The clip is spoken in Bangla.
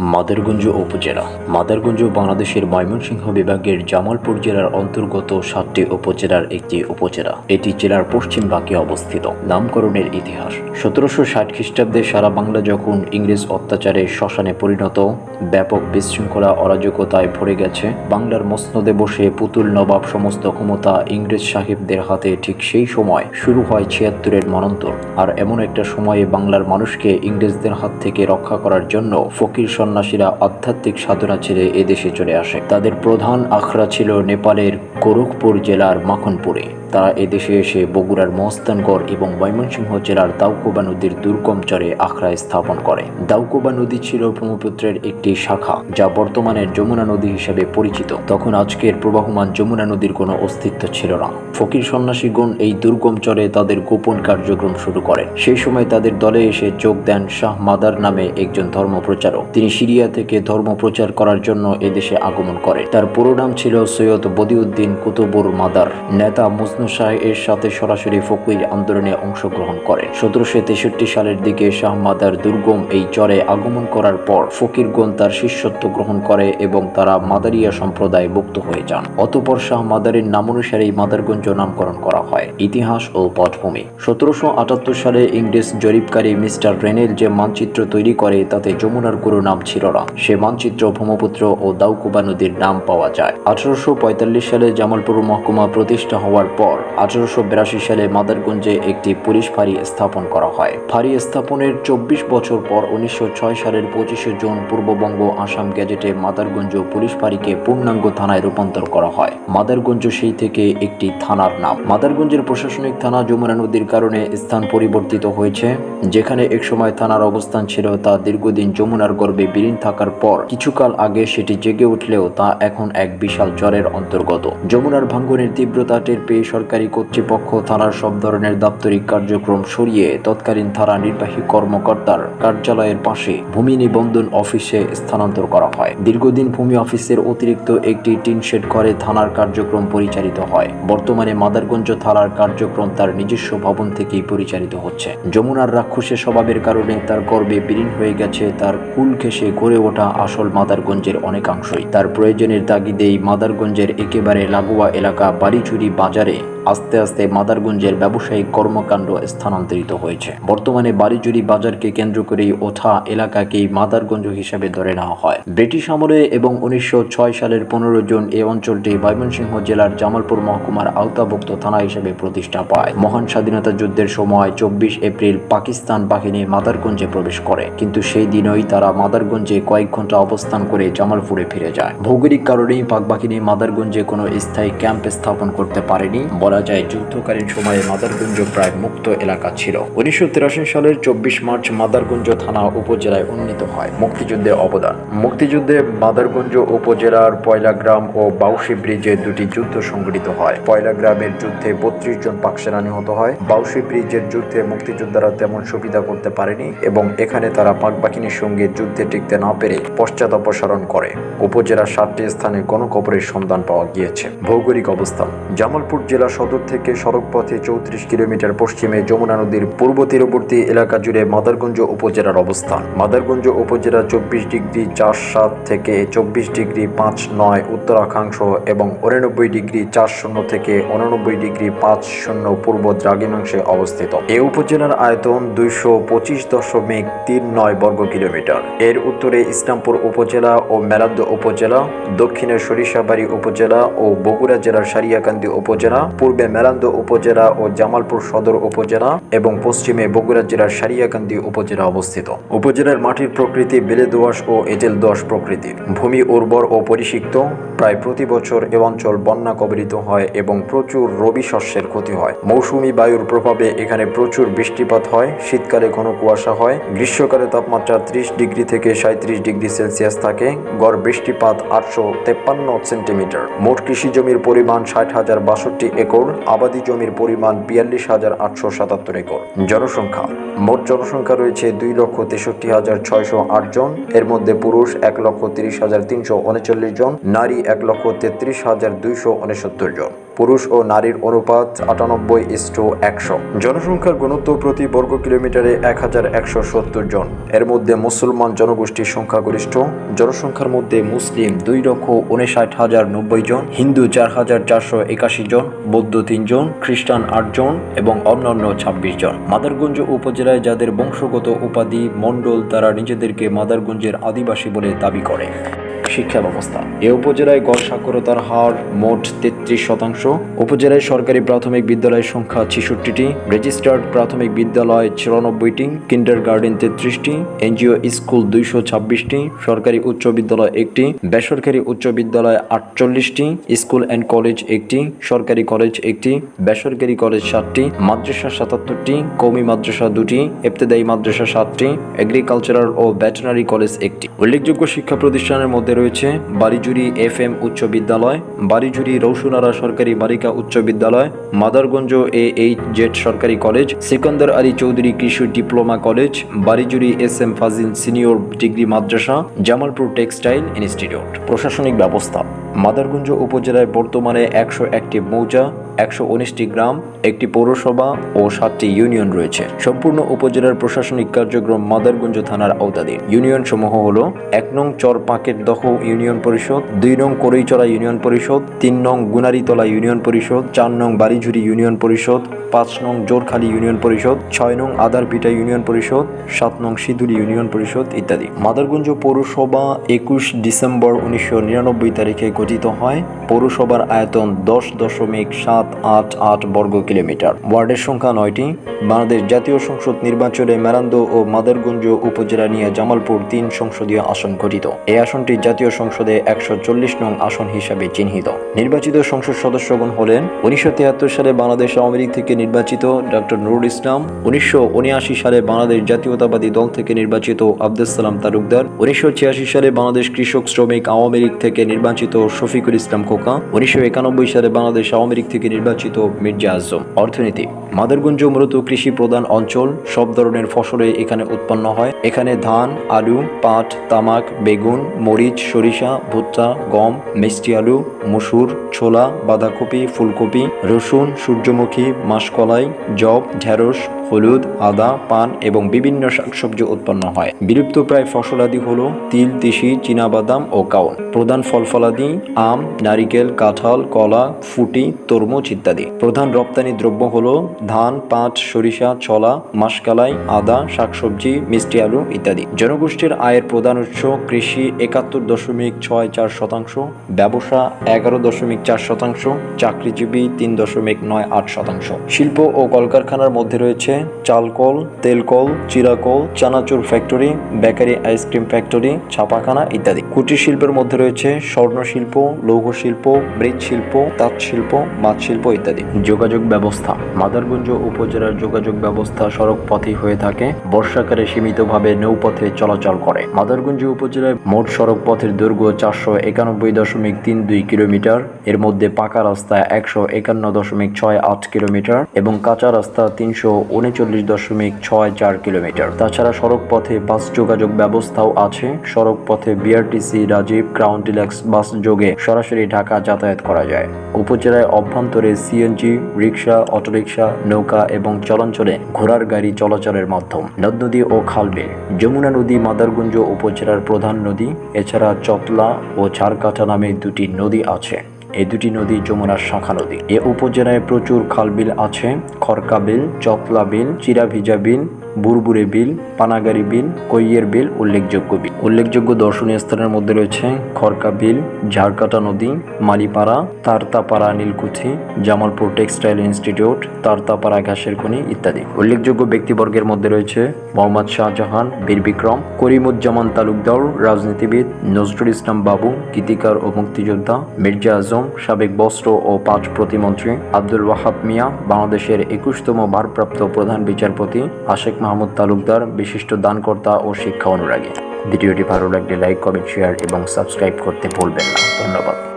মাদারগঞ্জ উপজেলা। মাদারগঞ্জ বাংলাদেশের ময়মনসিংহ বিভাগের জামালপুর জেলার অন্তর্গত সাতটি উপজেলার একটি উপজেলা। এটি জেলার পশ্চিম ভাগে অবস্থিত। নামকরণের ইতিহাস। সতেরোশো ষাট খ্রিস্টাব্দে সারা বাংলা যখন ইংরেজ অত্যাচারে শ্মশানে পরিণত, ব্যাপক বিশৃঙ্খলা, অরাজকতায় ভরে গেছে, বাংলার মসনদে বসে পুতুল, নবাব সমস্ত ক্ষমতা ইংরেজ সাহেবদের হাতে ঠিক সেই সময় শুরু হয় ছিয়াত্তরের মনন্তর। আর এমন একটা সময়ে বাংলার মানুষকে ইংরেজদের হাত থেকে রক্ষা করার জন্য ফকির সন্ন্যাসীরা আধ্যাত্মিক সাধনা ছেড়ে এদেশে চলে আসে। তাদের প্রধান আখড়া ছিল নেপালের গোরখপুর জেলার মাখনপুরে। তারা এদেশে এসে বগুড়ার মহস্তানগড় এবং ময়মনসিংহ জেলার দাউকোবা নদীর দুর্গম চরে আখড়া স্থাপন করে। দাউকোবা নদী ছিল ব্রহ্মপুত্রের একটি শাখা, যা বর্তমানে যমুনা নদী হিসেবে পরিচিত। তখন আজকের প্রবাহমান যমুনা নদীর কোনো অস্তিত্ব ছিল না। ফকির সন্ন্যাসীগণ এই দুর্গম চরে তাদের গোপন কার্যক্রম শুরু করেন। সেই সময় তাদের দলে এসে যোগ দেন শাহ মাদার নামে একজন ধর্মপ্রচারক। তিনি সিরিয়া থেকে ধর্ম প্রচার করার জন্য এদেশে আগমন করেন। তার পুরো নাম ছিল সৈয়দ বদিউদ্দিন কুতুবুর মাদার। নেতা মুজনু শাহ এর সাথে সরাসরি ফকির আন্দোলনে অংশগ্রহণ করেন। সতেরোশো তেষট্টি সালের দিকে শাহ মাদার দুর্গম এই চরে আগমন করার পর ফকিরগণ তার শিষ্যত্ব গ্রহণ করে এবং তারা মাদারিয়া সম্প্রদায় মুক্ত হয়ে যান। অতপর শাহ মাদারের মাদারগঞ্জ নামকরণ করা হয়। ইতিহাস ও পটভূমি। সতেরোশো আটাত্তর সালে ইংরেজ জরিপকারী মিস্টার রেনেল যে মানচিত্র তৈরি করে, তাতে যমুনার কোনো নাম ছিল না। সে মানচিত্র ব্রহ্মপুত্র ও দাউকুবা নদীর নাম পাওয়া যায়। আঠারোশো পঁয়তাল্লিশ সালে জামালপুর মহকুমা প্রতিষ্ঠা হওয়ার পর আঠারোশো বিরাশি সালে মাদারগঞ্জে একটি পুলিশ ফাঁড়ি স্থাপন করা হয়। ফাঁড়ি স্থাপনের চব্বিশ বছর পর উনিশশো ছয় সালের পঁচিশে জুন পূর্ববঙ্গ আসাম গেজেটে মাদারগঞ্জ পুলিশ ফাঁড়িকে পূর্ণাঙ্গ থানায় রূপান্তর করা হয়। মাদারগঞ্জ সেই থেকে একটি থানার নাম। মাদারগঞ্জের প্রশাসনিক থানা যমুনা নদীর কারণে স্থান পরিবর্তিত হয়েছে, যেখানে একসময় থানার অবস্থান ছিল তা দীর্ঘদিন যমুনার গর্ভে বিলীন থাকার পর কিছুকাল আগে সেটি জেগে উঠলেও তা এখন এক বিশাল জ্বরের অন্তর্গত। যমুনার ভাঙ্গনের তীব্রতা টের পেয়ে সরকারি কর্তৃপক্ষ থানার সব ধরনের দাপ্তরিক কার্যক্রম সরিয়ে তৎকালীন থানা নির্বাহী কর্মকর্তার কার্যালয়ের পাশে ভূমি নিবন্ধন অফিসে স্থানান্তর করা হয়। দীর্ঘদিন ভূমি অফিসের অতিরিক্ত একটি টিন শেড ঘরে থানার কার্যক্রম পরিচালিত হয়। বর্তমানে মাদারগঞ্জ থানার কার্যক্রম তার নিজস্ব ভবন থেকেই পরিচালিত হচ্ছে। যমুনার রাক্ষসের স্বভাবের কারণে তার গর্বে বিলীন হয়ে গেছে, তার কুল ঘেসে গড়ে ওঠা আসল মাদারগঞ্জের অনেকাংশই। তার প্রয়োজনের তাগিদেই মাদারগঞ্জের একেবারে লাগোয়া এলাকা বাড়িচুরি বাজারে আস্তে আস্তে মাদারগঞ্জের ব্যবসায়িক কর্মকাণ্ড স্থানান্তরিত হয়েছে। বর্তমানে বাড়িজুরি বাজারকে কেন্দ্র করেই ওঠা এলাকাকেই মাদারগঞ্জ হিসেবে ধরে নেওয়া হয়। ব্রিটিশ আমলে এবং উনিশশো সালের পনেরো জুন এই অঞ্চলটি ময়মনসিংহ জেলার জামালপুর মহকুমার আওতাভুক্ত থানা হিসেবে প্রতিষ্ঠা পায়। মহান স্বাধীনতা যুদ্ধের সময় চব্বিশ এপ্রিল পাকিস্তান বাহিনী মাদারগঞ্জে প্রবেশ করে। কিন্তু সেই দিনই তারা মাদারগঞ্জে কয়েক ঘণ্টা অবস্থান করে জামালপুরে ফিরে যায়। ভৌগোলিক কারণেই পাক বাহিনী মাদারগঞ্জে কোনো স্থায়ী ক্যাম্প স্থাপন করতে পারেনি বলা যায়, যুদ্ধকালীন সময়ে মাদারগঞ্জ প্রায় মুক্ত এলাকা ছিল। উনিশশো সালের চব্বিশ মার্চ মাদারগঞ্জ থানা উপজেলায় উন্নীত হয় মুক্তিযুদ্ধে অবদান। মুক্তিযুদ্ধে মাদারগঞ্জ উপজেলার পয়লা গ্রাম ও বাউসি ব্রিজে দুটি যুদ্ধ সংঘটিত হয়। পয়লা গ্রামের যুদ্ধে বত্রিশ জন পাক সেনা নিহত হয়। বাউসি ব্রিজের যুদ্ধে মুক্তিযোদ্ধারা তেমন সুবিধা করতে পারেনি এবং এখানে তারা পাক বাহিনীর সঙ্গে যুদ্ধে টিকতে না পেরে পশ্চাৎ অপসারণ করে। উপজেলার সাতটি স্থানে গণকবরের সন্ধান পাওয়া গিয়েছে। ভৌগোলিক অবস্থান। জামালপুর জেলা সদর থেকে সড়ক পথে চৌত্রিশ কিলোমিটার পশ্চিমে যমুনা নদীর পূর্ব তীরবর্তী এলাকা জুড়ে মাদারগঞ্জ উপজেলার অবস্থান। মাদারগঞ্জ উপজেলা চব্বিশ ডিগ্রি চার সাত থেকে চব্বিশ ডিগ্রি পাঁচ নয় উত্তরাখাংশ এবং উনানব্বই ডিগ্রি চার শূন্য থেকে উনানব্বই ডিগ্রি পাঁচ শূন্য পূর্ব দ্রাঘিমাংশে অবস্থিত। এ উপজেলার আয়তন দুইশো পঁচিশ দশমিক তিন নয় বর্গ কিলোমিটার। এর উত্তরে ইসলামপুর উপজেলা ও মেলান্দ উপজেলা, দক্ষিণে সরিষাবাড়ি উপজেলা ও বগুড়া জেলার সারিয়াকান্দি উপজেলা পূর্বে মেলান্দ উপজেলা ও জামালপুর সদর উপজেলা এবং পশ্চিমে বগুড়া জেলার সারিয়াকান্দি উপজেলা অবস্থিত। উপজেলার মাটির প্রকৃতি বেলে দোআঁশ ও এঁটেল দোআঁশ প্রকৃতির ভূমি উর্বর ও পরিসিক্ত, প্রায় প্রতি বছর এ অঞ্চল বন্যা কবলিত হয় এবং প্রচুর রবি শস্যের ক্ষতি হয়। মৌসুমী বায়ুর প্রভাবে এখানে প্রচুর বৃষ্টিপাত হয়, শীতকালে ঘন কুয়াশা হয়, গ্রীষ্মকালে তাপমাত্রা ত্রিশ ডিগ্রি থেকে সাঁত্রিশ ডিগ্রি সেলসিয়াস থাকে, গড় বৃষ্টিপাত আটশো তেপ্পান্ন সেন্টিমিটার। মোট কৃষি জমির পরিমাণ ষাট হাজার বাষট্টি একর। আবাদি জমির পরিমাণ বিয়াল্লিশ হাজার আটশো সাতাত্তর একর। জনসংখ্যা, মোট জনসংখ্যা রয়েছে দুই লক্ষ তেষট্টি হাজার ছয়শো আট জন। এর মধ্যে পুরুষ এক লক্ষ তিরিশ হাজার তিনশো উনচল্লিশ জন, নারী এক লক্ষ তেত্রিশ হাজার দুইশো উনসত্তর জন। পুরুষ ও নারীর অনুপাত আটানব্বই ইস্টু একশো। জনসংখ্যার ঘনত্ব প্রতি বর্গ কিলোমিটারে এক হাজার একশো সত্তর জন। এর মধ্যে মুসলমান জনগোষ্ঠীর সংখ্যাগরিষ্ঠ। জনসংখ্যার মধ্যে মুসলিম দুই লক্ষ উনষাট হাজার নব্বই জন, হিন্দু চার হাজার চারশো একাশি জন, বৌদ্ধ তিনজন খ্রিস্টান আট জন এবং অন্যান্য ছাব্বিশ জন। মাদারগঞ্জ উপজেলায় যাদের বংশগত উপাধি মণ্ডল তারা নিজেদেরকে মাদারগঞ্জের আদিবাসী বলে দাবি করে। শিক্ষা ব্যবস্থা। এ উপজেলায় গড় সাক্ষরতার হার মোট তেত্রিশ শতাংশ। উপজেলায় সরকারি প্রাথমিক বিদ্যালয়ের সংখ্যা ছেষট্টিটি, রেজিস্টার্ড প্রাথমিক বিদ্যালয় চুরানব্বইটি কিন্ডার গার্ডেন তেত্রিশটি, এনজিও স্কুল দুইশো ছাব্বিশটি, সরকারি উচ্চ বিদ্যালয় একটি, বেসরকারি উচ্চ বিদ্যালয় আটচল্লিশটি, স্কুল অ্যান্ড কলেজ একটি, সরকারি কলেজ একটি, বেসরকারি কলেজ সাতটি, মাদ্রাসা সাতাত্তরটি কৌমি মাদ্রাসা দুটি, ইবতেদায়ী মাদ্রাসা সাতটি এগ্রিকালচারাল ও ভেটেনারি কলেজ একটি। উল্লেখযোগ্য শিক্ষা প্রতিষ্ঠানের মধ্যে রয়েছে বাড়িজুড়ি এফ এম উচ্চ বিদ্যালয় বাড়িজুড়ি রৌসুনারা সরকারি বালিকা উচ্চ বিদ্যালয়, মাদারগঞ্জ এ এইচ জেড সরকারি কলেজ, সিকন্দর আলী চৌধুরী কৃষি diploma college Barijuri S M ফাজিল সিনিয়র ডিগ্রি মাদ্রাসা, জামালপুর টেক্সটাইল ইনস্টিটিউট। প্রশাসনিক ব্যবস্থা। মাদারগঞ্জ উপজেলায় বর্তমানে একশো একটি মৌজা, একশো উনিশটি গ্রাম, একটি পৌরসভা ও সাতটি ইউনিয়ন রয়েছে। সম্পূর্ণ উপজেলার প্রশাসনিক কার্যক্রম মাদারগঞ্জ থানার আওতাধীন। ইউনিয়ন সমূহ হল এক নং চর পাকের দহ ইউনিয়ন পরিষদ, দুই নং করইচড়া ইউনিয়ন পরিষদ, তিন নং গুনারিতলা ইউনিয়ন পরিষদ, চার নং বাড়িঝুরি ইউনিয়ন পরিষদ, পাঁচ নং জোরখালী ইউনিয়ন পরিষদ, ছয় নং আদারপিটা ইউনিয়ন পরিষদ, সাত নং সিধুলি ইউনিয়ন পরিষদ ইত্যাদি। মাদারগঞ্জ পৌরসভা একুশ ডিসেম্বর উনিশশো নিরানব্বই তারিখে গঠিত। হয় পৌরসভার আয়তন দশ দশমিক সাত আট আট বর্গ কিলোমিটার। ওয়ার্ডের সংখ্যা নয়টি। বাংলাদেশ জাতীয় সংসদ নির্বাচনে মেরান্দ ও মাদারগঞ্জ উপজেলা নিয়ে জামালপুর তিন সংসদীয় আসন গঠিত। এই আসনটি জাতীয় সংসদে একশো চল্লিশ নং আসন হিসাবে চিহ্নিত। নির্বাচিত সংসদ সদস্যগণ হলেন উনিশশো তিয়াত্তর সালে বাংলাদেশ আওয়ামী লীগ থেকে নির্বাচিত ডক্টর নুরুল ইসলাম, উনিশশো উনআশি সালে বাংলাদেশ জাতীয়তাবাদী দল থেকে নির্বাচিত আব্দুল সালাম তালুকদার, উনিশশো ছিয়াশি সালে বাংলাদেশ কৃষক শ্রমিক আওয়ামী লীগ থেকে নির্বাচিত শফিকুল ইসলাম খোকা উনিশশো একানব্বই সালে বাংলাদেশ আওয়ামী লীগ থেকে নির্বাচিত মির্জা আজম। অর্থনীতি। মাদারগঞ্জ মূলত কৃষি প্রধান অঞ্চল। সব ধরনের ফসলে এখানে উৎপন্ন হয়। এখানে ধান, আলু, পাট, তামাক, বেগুন, মরিচ, সরিষা, ভুট্টা, গম, মিষ্টি আলু, মসুর, ছোলা, বাঁধাকপি, ফুলকপি, রসুন, সূর্যমুখী, মাসকলাই জব ঢেঁড়স হলুদ, আদা, পান এবং বিভিন্ন শাকসবজি উৎপন্ন হয়। বিলুপ্ত প্রায় ফসলাদি হল তিল, তিসি, চীনাবাদাম ও কাউন। প্রধান ফল ফলাদি আম, নারিকেল, কাঁঠাল, কলা, ফুটি, তরমুজ ইত্যাদি। প্রধান রপ্তানি দ্রব্য হল ধান, পাট, সরিষা, ছলা, মাসকালাই, আদা, শাকসবজি, মিষ্টি আলু ইত্যাদি। জনগোষ্ঠীর আয়ের প্রধান উৎস কৃষি একাত্তর দশমিক ছয় চার শতাংশ, ব্যবসা এগারো দশমিক চার শতাংশ, চাকরিজীবী তিন দশমিক নয় আট শতাংশ। শিল্প ও কলকারখানার মধ্যে রয়েছে চালকল, তেলকল, চিরাকল, chanachur factory, bakery ice cream factory, ছাপাখানা ইত্যাদি। কুটির শিল্পের মধ্যে রয়েছে স্বর্ণ শিল্প, লৌহ শিল্প মৃৎশিল্প মাছ শিল্প ইত্যাদি। যোগাযোগ ব্যবস্থা। মাদারগঞ্জ উপজেলার যোগাযোগ ব্যবস্থা সড়ক পথেই হয়ে থাকে। বর্ষাকালে সীমিতভাবে নৌপথে চলাচল করে। মাদারগঞ্জ উপজেলায় মোট সড়ক পথের দৈর্ঘ্য চারশো একানব্বই দশমিক তিন দুই কিলোমিটার। এর মধ্যে পাকা রাস্তা একশো একান্ন দশমিক ছয় আট কিলোমিটার এবং কাঁচা রাস্তা তিনশো উনচল্লিশ দশমিক ছয় চার কিলোমিটার। তাছাড়া সড়ক পথে বাস যোগাযোগ ব্যবস্থাও আছে। সড়ক পথে BRTC Rajib crown deluxe bus যোগে সরাসরি ঢাকা যাতায়াত করা যায়। উপজেলায় অভ্যন্তরে সিএনজি রিক্সা অটোরিকশা, নৌকা এবং চলাঞ্চলে ঘোড়ার গাড়ি চলাচলের মাধ্যম। নদ নদী ও খালবিল যমুনা নদী, মাদারগঞ্জ উপজেলার প্রধান নদী। এছাড়া চতলা ও ঝাড়কাঠা নামে দুটি নদী আছে। এই দুটি নদী যমুনার শাখা নদী। এ উপজেলায় প্রচুর খালবিল আছে, খরকাবিল বিল চিরাভিজাবিল বিল চিরাভিজা বিল বুরবুরে বিল পানাগাড়ি বিল, কৈয়ের বিল, উল্লেখযোগ্য বিল। উল্লেখযোগ্য দর্শনীয় স্থানের মধ্যে রয়েছে খরকা বিল, ঝাড়কাটা নদী, মালিপাড়া, তারতাপাড়া নীলকুঠি, জামালপুর টেক্সটাইল ইনস্টিটিউট, তারতাপাড়া ঘাসের খনি ইত্যাদি। উল্লেখযোগ্য ব্যক্তিবর্গের মধ্যে রয়েছে মোহাম্মদ শাহজাহান, বীর বিক্রম, করিমুজ্জামান তালুকদার, রাজনীতিবিদ নজরুল ইসলাম বাবু, গীতিকার ও মুক্তিযোদ্ধা মির্জা আজম, সাবেক বস্ত্র ও পাঁচ প্রতিমন্ত্রী আব্দুল ওয়াহাব মিয়া, বাংলাদেশের একুশতম ভারপ্রাপ্ত প্রধান বিচারপতি আশেক মাহমুদ তালুকদার, বিশিষ্ট দানকর্তা ও শিক্ষা অনুরাগী। ভিডিওটি ভালো লাগলে লাইক, কমেন্ট, শেয়ার এবং সাবস্ক্রাইব করতে ভুলবেন না। ধন্যবাদ।